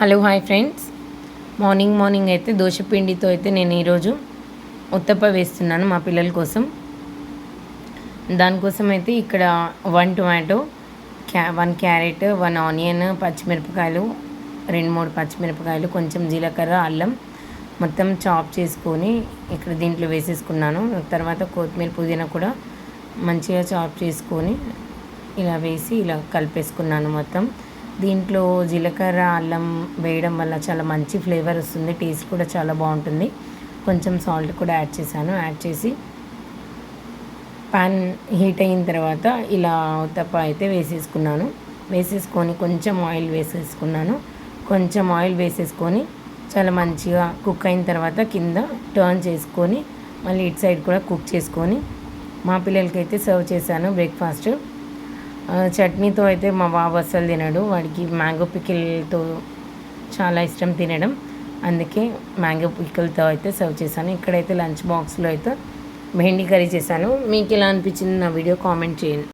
Hello hi friends. Morning morning అయితే దోశపిండితో అయితే నేను ఈరోజు ఉత్తప్ప వేస్తున్నాను మా పిల్లల కోసం. దానికోసం అయితే ఇక్కడ వన్ టొమాటో క్యా వన్ క్యారెట్ వన్ ఆనియన్ పచ్చిమిరపకాయలు రెండు మూడు పచ్చిమిరపకాయలు కొంచెం జీలకర్ర అల్లం మొత్తం చాప్ చేసుకొని ఇక్కడ దీంట్లో వేసేసుకున్నాను. తర్వాత కొత్తిమీర పుదీనా కూడా మంచిగా చాప్ చేసుకొని ఇలా వేసి ఇలా కలిపేసుకున్నాను మొత్తం. దీంట్లో జీలకర్ర అల్లం వేయడం వల్ల చాలా మంచి ఫ్లేవర్ వస్తుంది. టేస్ట్ కూడా చాలా బాగుంటుంది. కొంచెం సాల్ట్ కూడా యాడ్ చేశాను. యాడ్ చేసి పాన్ హీట్ అయిన తర్వాత ఇలా ఉత్తప్ప అయితే వేసేసుకున్నాను. వేసేసుకొని కొంచెం ఆయిల్ వేసేసుకున్నాను. కొంచెం ఆయిల్ వేసేసుకొని చాలా మంచిగా కుక్ అయిన తర్వాత కింద టర్న్ చేసుకొని మళ్ళీ ఇటు సైడ్ కూడా కుక్ చేసుకొని మా పిల్లలకైతే సర్వ్ చేశాను బ్రేక్ఫాస్ట్. చట్నీతో అయితే మా బాబు అస్సలు తినడు. వాడికి మ్యాంగో పికిల్తో చాలా ఇష్టం తినడం. అందుకే మ్యాంగో పికిల్తో అయితే సర్వ్ చేశాను. ఇక్కడైతే లంచ్ బాక్స్లో అయితే మెహండీ కర్రీ చేశాను. మీకు ఎలా అనిపించింది నా వీడియో కామెంట్ చేయండి.